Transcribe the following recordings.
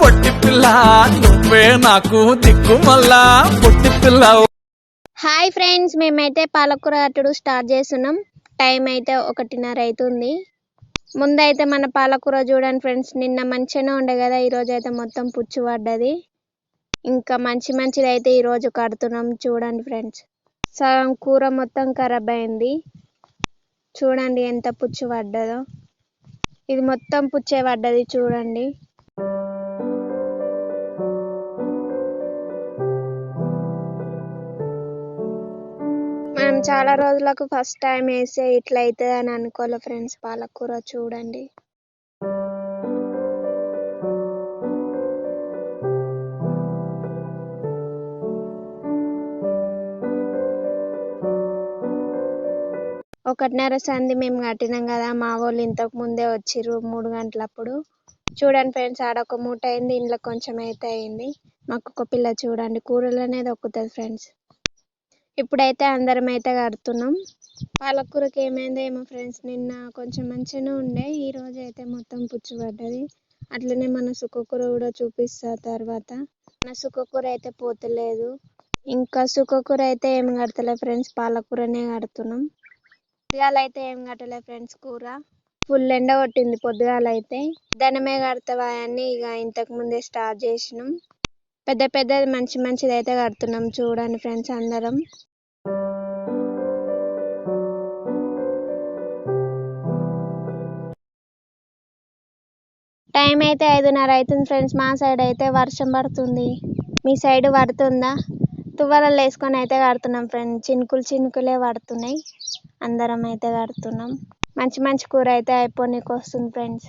పొట్టి పిల్ల నువ్వే నాకు దిక్కు మళ్ళా. పొట్టి పిల్ల హాయ్ ఫ్రెండ్స్ మేమైతే పాలకూర అట్టుడు స్టార్ట్ చేస్తున్నాం. టైం అయితే ఒకటిన్నర అవుతుంది ముందైతే మన పాలకూర చూడండి ఫ్రెండ్స్ నిన్న మంచిగానే ఉండే కదా ఈరోజు అయితే మొత్తం పుచ్చు పడ్డది. ఇంకా మంచి మంచిది అయితే ఈరోజు కడుతున్నాం చూడండి ఫ్రెండ్స్. సగం కూర మొత్తం ఖరాబ్ అయింది. చూడండి ఎంత పుచ్చు పడ్డదో. ఇది మొత్తం పుచ్చే పడ్డది చూడండి. చాలా రోజులకు ఫస్ట్ టైం వేస్తే ఇట్లా అవుతుంది అని అనుకోలే ఫ్రెండ్స్. పాలకూర చూడండి. ఒకటిన్నర సంది మేము కట్టినాం కదా మా వాళ్ళు ఇంతకు ముందే వచ్చిర్రు మూడు గంటలప్పుడు. చూడండి ఫ్రెండ్స్ ఆడ ఒక మూట అయింది ఇంట్లో కొంచెం అయితే అయింది. మాకు ఒక పిల్ల చూడండి కూరలు అనేది ఒక్కుతుంది ఫ్రెండ్స్. ఇప్పుడైతే అందరం అయితే కడుతున్నాం. పాలకూరకి ఏమైందో ఏమో ఫ్రెండ్స్ నిన్న కొంచెం మంచిగానే ఉండే. ఈరోజు అయితే మొత్తం పుచ్చు పడ్డది అట్లనే మన సుక్కకూర కూడా చూపిస్తా తర్వాత. మన సుక్కకూర అయితే పోతలేదు. ఇంకా సుఖకూర అయితే ఏం కడతలే ఫ్రెండ్స్ పాలకూరనే కడుతున్నాం. పొద్దుగాల అయితే ఏం కట్టలే ఫ్రెండ్స్ కూర. ఫుల్ ఎండ కొట్టింది పొద్దుగాల అయితే ధనమే కడతావా అని ఇక ఇంతకు ముందే స్టార్ట్ చేసినాం. పెద్ద పెద్దది మంచి మంచిది అయితే కడుతున్నాం చూడండి ఫ్రెండ్స్ అందరం. టైం అయితే ఐదున్నర అవుతుంది ఫ్రెండ్స్ మా సైడ్ అయితే వర్షం పడుతుంది. మీ సైడ్ పడుతుందా? తువ్వలలు వేసుకొని అయితే కడుతున్నాం ఫ్రెండ్స్ చినుకులు చినుకులే పడుతున్నాయి. అందరం అయితే కడుతున్నాం. మంచి మంచి కూర అయితే అయిపోనీకి వస్తుంది ఫ్రెండ్స్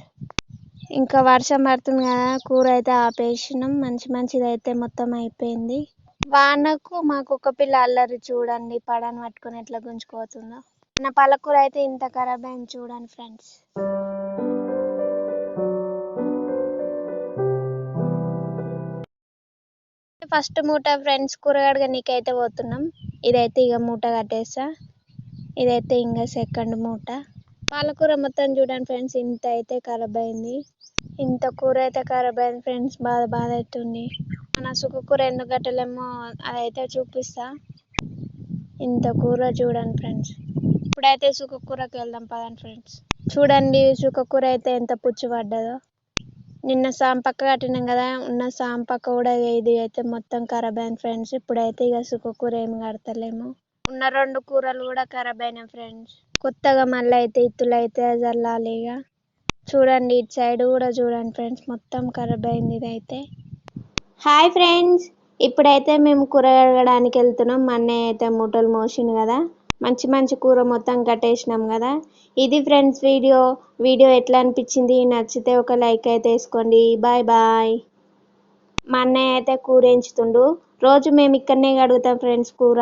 ఇంకా వర్షం పడుతుంది కదా కూర అయితే ఆపేసినాం. మంచి మంచిది అయితే మొత్తం అయిపోయింది. వానకు మాకు ఒక పిల్ల అల్లరి చూడండి. పడని పట్టుకొని ఎట్లా గుంజుకుపోతుందో. నా పాలకూర అయితే ఇంత ఖరాబ్ అయింది చూడండి ఫ్రెండ్స్ ఫస్ట్ మూట ఫ్రెండ్స్ కూరగాడగా నీకైతే పోతున్నాం. ఇదైతే ఇక మూట కట్టేస్తా ఇదైతే ఇంకా సెకండ్ మూట. పాలకూర మొత్తం చూడండి ఫ్రెండ్స్ ఇంత అయితే ఖరాబ్ అయింది. ఇంత కూర అయితే ఖరాబ్ అయింది ఫ్రెండ్స్ బాధ బాధ అవుతుంది. మన సుఖ కూర ఎందుకు కట్టలేమో అదైతే చూపిస్తా. ఇంత కూర చూడండి ఫ్రెండ్స్. ఇప్పుడైతే సుఖ కూరకి వెళ్దాం పదండి ఫ్రెండ్స్. చూడండి సుఖ కూర అయితే ఎంత పుచ్చి పడ్డదో నిన్న సాంపక్క కట్టినాం కదా ఉన్న సాంపక్క కూడా ఇది అయితే మొత్తం ఖరాబ్ అయింది ఫ్రెండ్స్ ఇప్పుడైతే ఇక సుక్క కూర ఏమి కడతలేము. ఉన్న రెండు కూరలు కూడా ఖరాబ్ అయినాయి ఫ్రెండ్స్ కొత్తగా మళ్ళీ అయితే ఇత్తులు అయితే చల్లాలి ఇక. చూడండి ఇటు సైడ్ కూడా చూడండి ఫ్రెండ్స్ మొత్తం ఖరాబ్ అయింది ఇదైతే హాయ్ ఫ్రెండ్స్ ఇప్పుడైతే మేము కూర కడగడానికి వెళ్తున్నాం. మా అన్నయ్య అయితే మూటలు మోసిండు కదా. మంచి మంచి కూర మొత్తం కట్టేసినాం కదా. ఇది ఫ్రెండ్స్ వీడియో. వీడియో ఎట్లా అనిపించింది నచ్చితే ఒక లైక్ అయితే వేసుకోండి. Bye bye. మా అన్నయ్య అయితే కూర ఎంచుతుండు. రోజు మేము ఇక్కడనే కడుగుతాం ఫ్రెండ్స్ కూర.